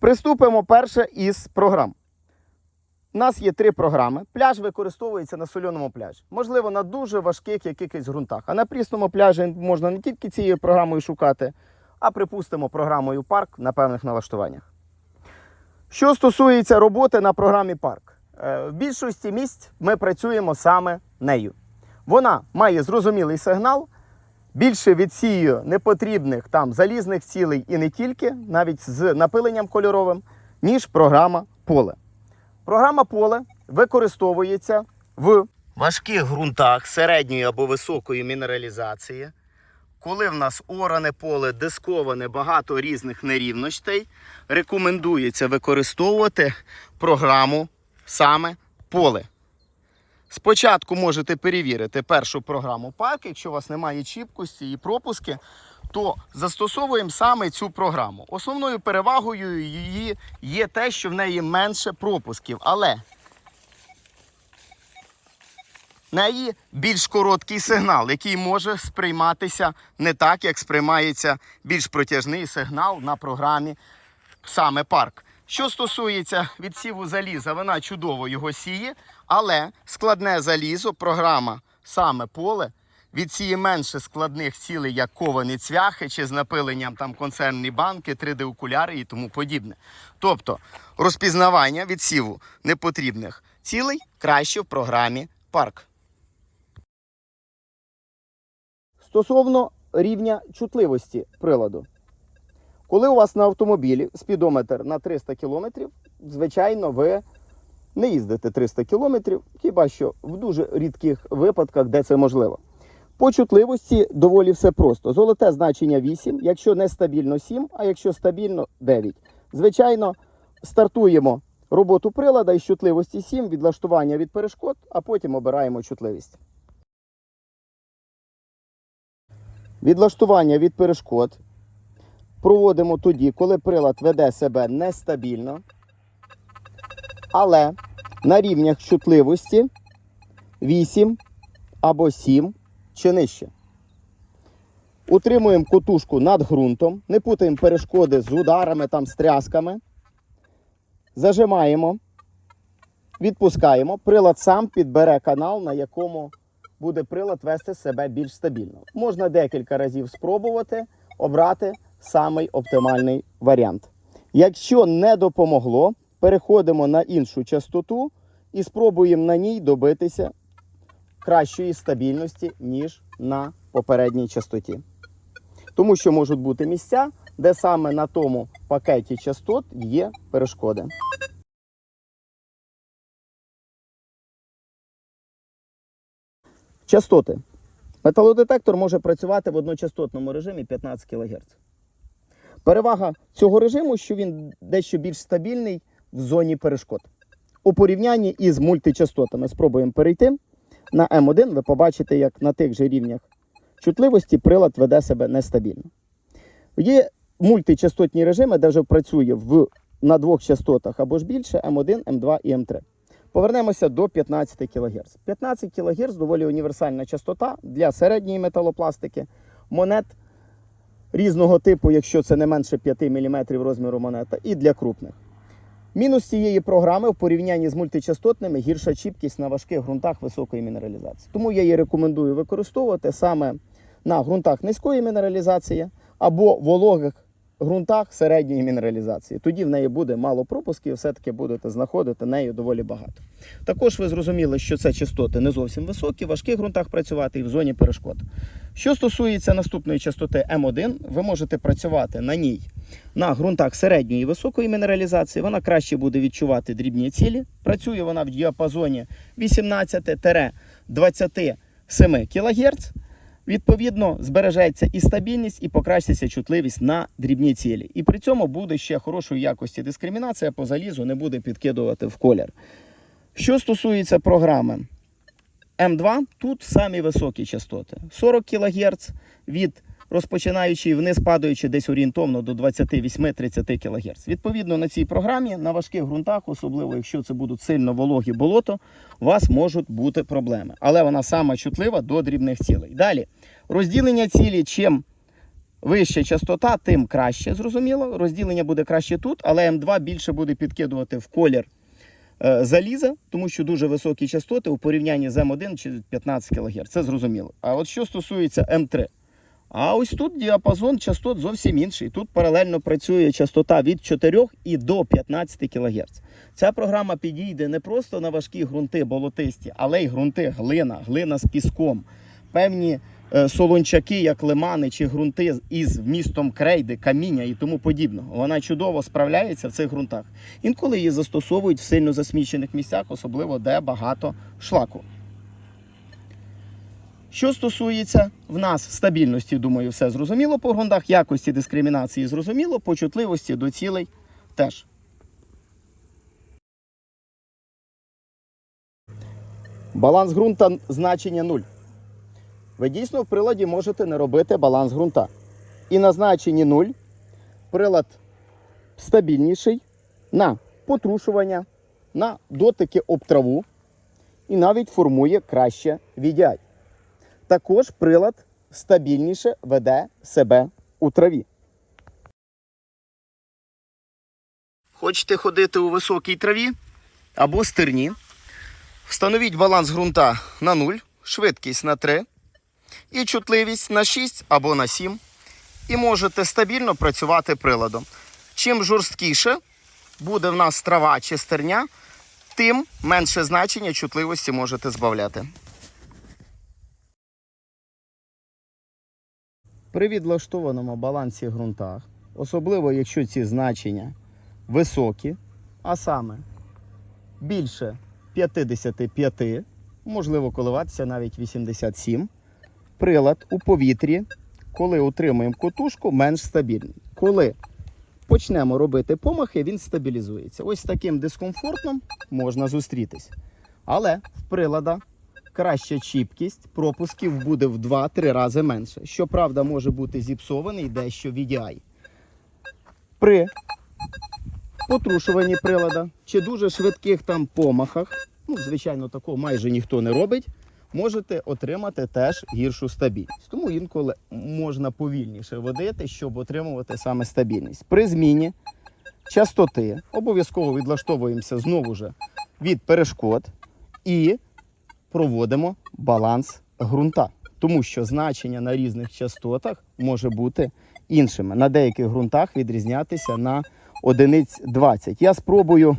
Приступимо перше із програм. У нас є три програми. Пляж використовується на сольоному пляжі. Можливо, на дуже важких якихось ґрунтах. А на прісному пляжі можна не тільки цією програмою шукати, а припустимо програмою парк на певних налаштуваннях. Що стосується роботи на програмі парк, Е, в більшості місць ми працюємо саме нею. Вона має зрозумілий сигнал, більше відсіює непотрібних там залізних цілей і не тільки, навіть з напиленням кольоровим, ніж програма поле. Програма поле використовується в важких ґрунтах середньої або високої мінералізації. Коли в нас оране поле дисковане, багато різних нерівностей, рекомендується використовувати програму саме поле. Спочатку можете перевірити першу програму пак, якщо у вас немає чіпкості і пропуски, то застосовуємо саме цю програму. Основною перевагою її є те, що в неї менше пропусків, але в неї більш короткий сигнал, який може сприйматися не так, як сприймається більш протяжний сигнал на програмі саме парк. Що стосується відсіву заліза, вона чудово його сіє, але складне залізо, програма саме поле, відсіє менше складних цілей, як ковані цвяхи чи з напиленням там концернні банки, 3D-окуляри і тому подібне. Тобто розпізнавання відсіву непотрібних цілей краще в програмі парк. Стосовно рівня чутливості приладу. Коли у вас на автомобілі спідометр на 300 км, звичайно, ви не їздите 300 км, хіба що в дуже рідких випадках, де це можливо. По чутливості доволі все просто. Золоте значення 8, якщо нестабільно 7, а якщо стабільно 9. Звичайно, стартуємо роботу прилада із чутливості 7, відлаштування від перешкод, а потім обираємо чутливість. Відлаштування від перешкод проводимо тоді, коли прилад веде себе нестабільно, але на рівнях чутливості 8 або 7 чи нижче. Утримуємо котушку над ґрунтом, не путаємо перешкоди з ударами, там, з трясками. Зажимаємо, відпускаємо. Прилад сам підбере канал, на якому буде прилад вести себе більш стабільно. Можна декілька разів спробувати обрати самий оптимальний варіант. Якщо не допомогло, переходимо на іншу частоту і спробуємо на ній добитися кращої стабільності, ніж на попередній частоті. Тому що можуть бути місця, де саме на тому пакеті частот є перешкоди. Частоти. Металодетектор може працювати в одночастотному режимі 15 кГц. Перевага цього режиму, що він дещо більш стабільний в зоні перешкод. У порівнянні із мультичастотами спробуємо перейти. На М1 ви побачите, як на тих же рівнях чутливості прилад веде себе нестабільно. Є мультичастотні режими, де вже працює в, на двох частотах або ж більше М1, М2 і М3. Повернемося до 15 кГц. 15 кГц доволі універсальна частота для середньої металопластики, монет різного типу, якщо це не менше 5 мм розміру монета, і для крупних. Мінус цієї програми в порівнянні з мультичастотними гірша чіпкість на важких ґрунтах високої мінералізації. Тому я її рекомендую використовувати саме на ґрунтах низької мінералізації або вологих ґрунтах середньої мінералізації. Тоді в неї буде мало пропусків, все-таки будете знаходити нею доволі багато. Також ви зрозуміли, що це частоти не зовсім високі, в важких ґрунтах працювати і в зоні перешкод. Що стосується наступної частоти М1, ви можете працювати на ній на ґрунтах середньої і високої мінералізації. Вона краще буде відчувати дрібні цілі. Працює вона в діапазоні 18-27 кГц. Відповідно, збережеться і стабільність, і покращиться чутливість на дрібні цілі. І при цьому буде ще хорошої якості дискримінація по залізу не буде підкидувати в колір. Що стосується програми М2, тут самі високі частоти. 40 кГц від розпочинаючи вниз падаючи десь орієнтовно до 28-30 кГц. Відповідно, на цій програмі на важких ґрунтах, особливо якщо це будуть сильно вологі болото, у вас можуть бути проблеми. Але вона сама чутлива до дрібних цілей. Далі, розділення цілі чим вища частота, тим краще, зрозуміло. Розділення буде краще тут, але М2 більше буде підкидувати в колір е, заліза, тому що дуже високі частоти у порівнянні з М1 чи 15 кГц. Це зрозуміло. А от що стосується М3, а ось тут діапазон частот зовсім інший. Тут паралельно працює частота від 4 і до 15 кГц. Ця програма підійде не просто на важкі ґрунти болотисті, але й ґрунти глина, глина з піском, певні е, солончаки, як лимани чи ґрунти із вмістом крейди, каміння і тому подібного. Вона чудово справляється в цих ґрунтах. Інколи її застосовують в сильно засмічених місцях, особливо де багато шлаку. Що стосується в нас стабільності, думаю, все зрозуміло по ґрунтах, якості дискримінації зрозуміло, по чутливості до цілей теж. Баланс ґрунта значення 0. Ви дійсно в приладі можете не робити баланс ґрунта. І на значенні 0 прилад стабільніший на потрушування, на дотики об траву і навіть формує краще VDI. Також прилад стабільніше веде себе у траві. Хочете ходити у високій траві або стерні? Встановіть баланс ґрунта на 0, швидкість на 3 і чутливість на 6 або на 7. І можете стабільно працювати приладом. Чим жорсткіше буде в нас трава чи стерня, тим менше значення чутливості можете збавляти. При відлаштованому балансі ґрунтах, особливо якщо ці значення високі, а саме більше 55, можливо коливатися навіть 87, прилад у повітрі, коли утримуємо котушку, менш стабільний. Коли почнемо робити помахи, він стабілізується. Ось таким дискомфортом можна зустрітись. Але в прилада краща чіпкість, пропусків буде в 2-3 рази менше. Щоправда, може бути зіпсований дещо VDI. При потрушуванні прилада чи дуже швидких там помахах, ну, звичайно, такого майже ніхто не робить, можете отримати теж гіршу стабільність. Тому інколи можна повільніше водити, щоб отримувати саме стабільність. При зміні частоти обов'язково відлаштовуємося знову ж від перешкод і проводимо баланс ґрунта, тому що значення на різних частотах може бути іншими. На деяких ґрунтах відрізнятися на одиниць 20. Я спробую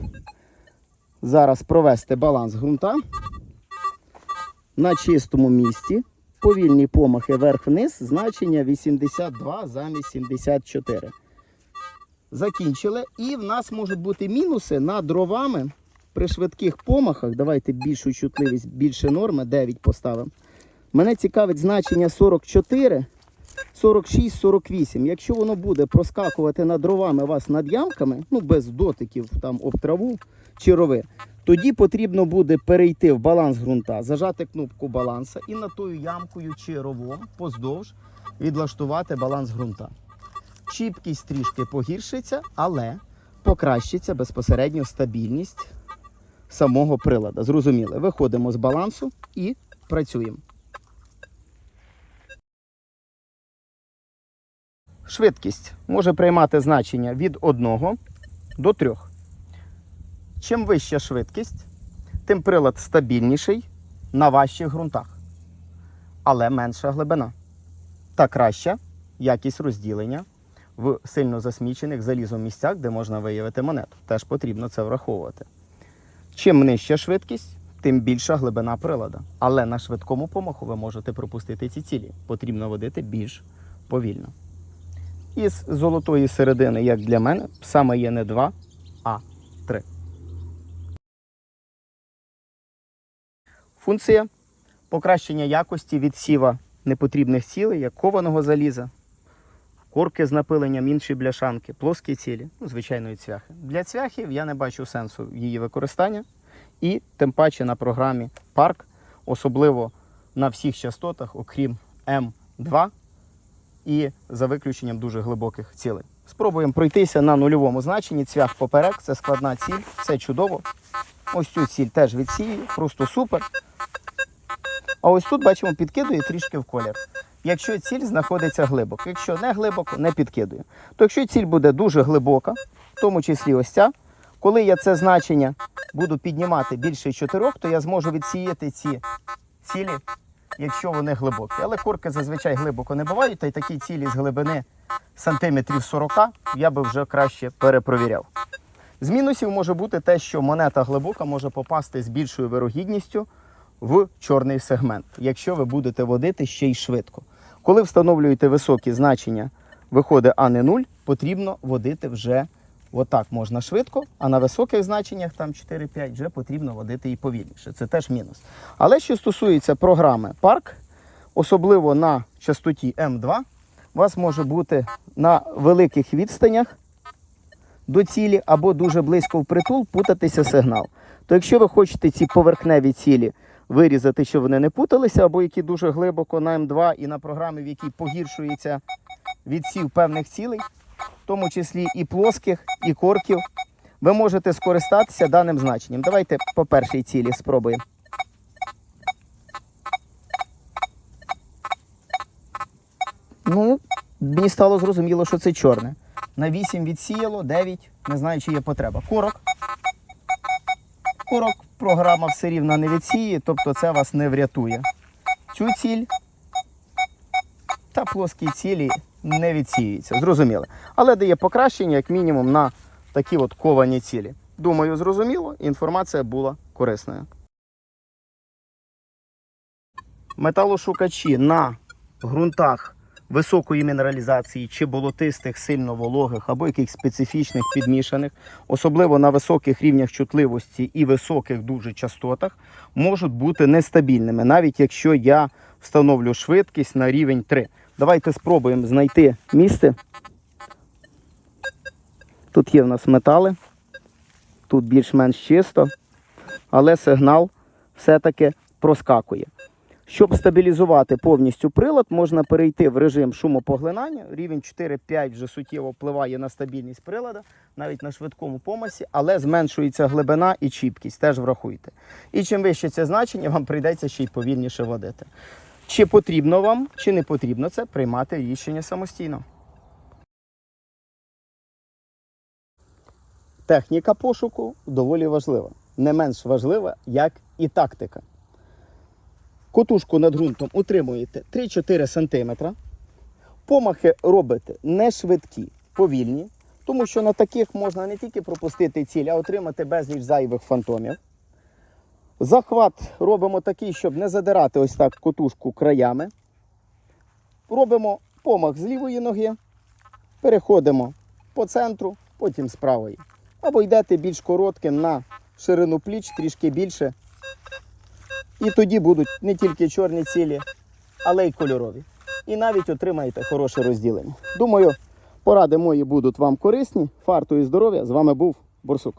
зараз провести баланс ґрунта на чистому місці. Повільні помахи вверх-вниз, значення 82 замість 74. Закінчили. І в нас можуть бути мінуси над дровами при швидких помахах. Давайте більшу чутливість, більше норми, 9 поставимо. Мене цікавить значення 44, 46, 48. Якщо воно буде проскакувати над дровами вас над ямками, ну без дотиків там об траву чи рови, тоді потрібно буде перейти в баланс ґрунта, зажати кнопку баланса і над тою ямкою чи ровом поздовж відлаштувати баланс ґрунта. Чіпкість трішки погіршиться, але покращиться безпосередньо стабільність самого прилада. Зрозуміли, виходимо з балансу і працюємо. Швидкість може приймати значення від 1 до 3. Чим вища швидкість, тим прилад стабільніший на важчих ґрунтах, але менша глибина. Та краща якість розділення в сильно засмічених залізом місцях, де можна виявити монету. Теж потрібно це враховувати. Чим нижча швидкість, тим більша глибина прилада. Але на швидкому помаху ви можете пропустити ці цілі. Потрібно водити більш повільно. Із золотої середини, як для мене, саме є не 2, а 3. Функція покращення якості відсіва непотрібних цілей, як кованого заліза, корки з напиленням, інші бляшанки, плоскі цілі, ну, звичайної цвяхи. Для цвяхів я не бачу сенсу її використання. І тим паче на програмі Парк, особливо на всіх частотах, окрім М2 і за виключенням дуже глибоких цілей. Спробуємо пройтися на нульовому значенні. Цвях поперек, це складна ціль, все чудово. Ось цю ціль теж відсіюю, просто супер. А ось тут бачимо, підкидує трішки в колір. Якщо ціль знаходиться глибоко. Якщо не глибоко, не підкидує. То якщо ціль буде дуже глибока, в тому числі ось ця, коли я це значення буду піднімати більше 4, то я зможу відсіяти ці цілі, якщо вони глибокі. Але корки зазвичай глибоко не бувають, та й такі цілі з глибини сантиметрів 40 я би вже краще перепровіряв. З мінусів може бути те, що монета глибока може попасти з більшою вирогідністю в чорний сегмент, якщо ви будете водити ще й швидко. Коли встановлюєте високі значення виходить А не 0, потрібно водити вже отак можна швидко, а на високих значеннях, там 4-5, вже потрібно водити і повільніше. Це теж мінус. Але що стосується програми Парк, особливо на частоті М2, у вас може бути на великих відстанях до цілі або дуже близько в притул путатися сигнал. То якщо ви хочете ці поверхневі цілі вирізати, щоб вони не путалися, або які дуже глибоко на М2 і на програмі, в якій погіршується відсів певних цілей, в тому числі і плоских, і корків, ви можете скористатися даним значенням. Давайте по першій цілі спробуємо. Ну, мені стало зрозуміло, що це чорне. На 8 відсіяло, 9, не знаю, чи є потреба. Корок. Корок програма все рівно не відсіє, тобто це вас не врятує. Цю ціль та плоскі цілі не відсіюються. Зрозуміло. Але дає покращення, як мінімум, на такі от ковані цілі. Думаю, зрозуміло, інформація була корисною. Металошукачі на ґрунтах високої мінералізації чи болотистих, сильно вологих або якихось специфічних підмішаних, особливо на високих рівнях чутливості і високих дуже частотах, можуть бути нестабільними, навіть якщо я встановлю швидкість на рівень 3. Давайте спробуємо знайти місце. Тут є в нас метали, тут більш-менш чисто, але сигнал все-таки проскакує. Щоб стабілізувати повністю прилад, можна перейти в режим шумопоглинання. Рівень 4-5 вже суттєво впливає на стабільність прилада, навіть на швидкому помасі, але зменшується глибина і чіпкість, теж врахуйте. І чим вище це значення, вам прийдеться ще й повільніше водити. Чи потрібно вам, чи не потрібно це приймати рішення самостійно. Техніка пошуку доволі важлива. Не менш важлива, як і тактика. Котушку над ґрунтом утримуєте 3-4 см. Помахи робите не швидкі, повільні, тому що на таких можна не тільки пропустити ціль, а отримати безліч зайвих фантомів. Захват робимо такий, щоб не задирати ось так котушку краями. Робимо помах з лівої ноги, переходимо по центру, потім з правої. Або йдете більш коротким на ширину пліч, трішки більше. І тоді будуть не тільки чорні цілі, але й кольорові. І навіть отримаєте хороше розділення. Думаю, поради мої будуть вам корисні. Фарту і здоров'я. З вами був Борсук.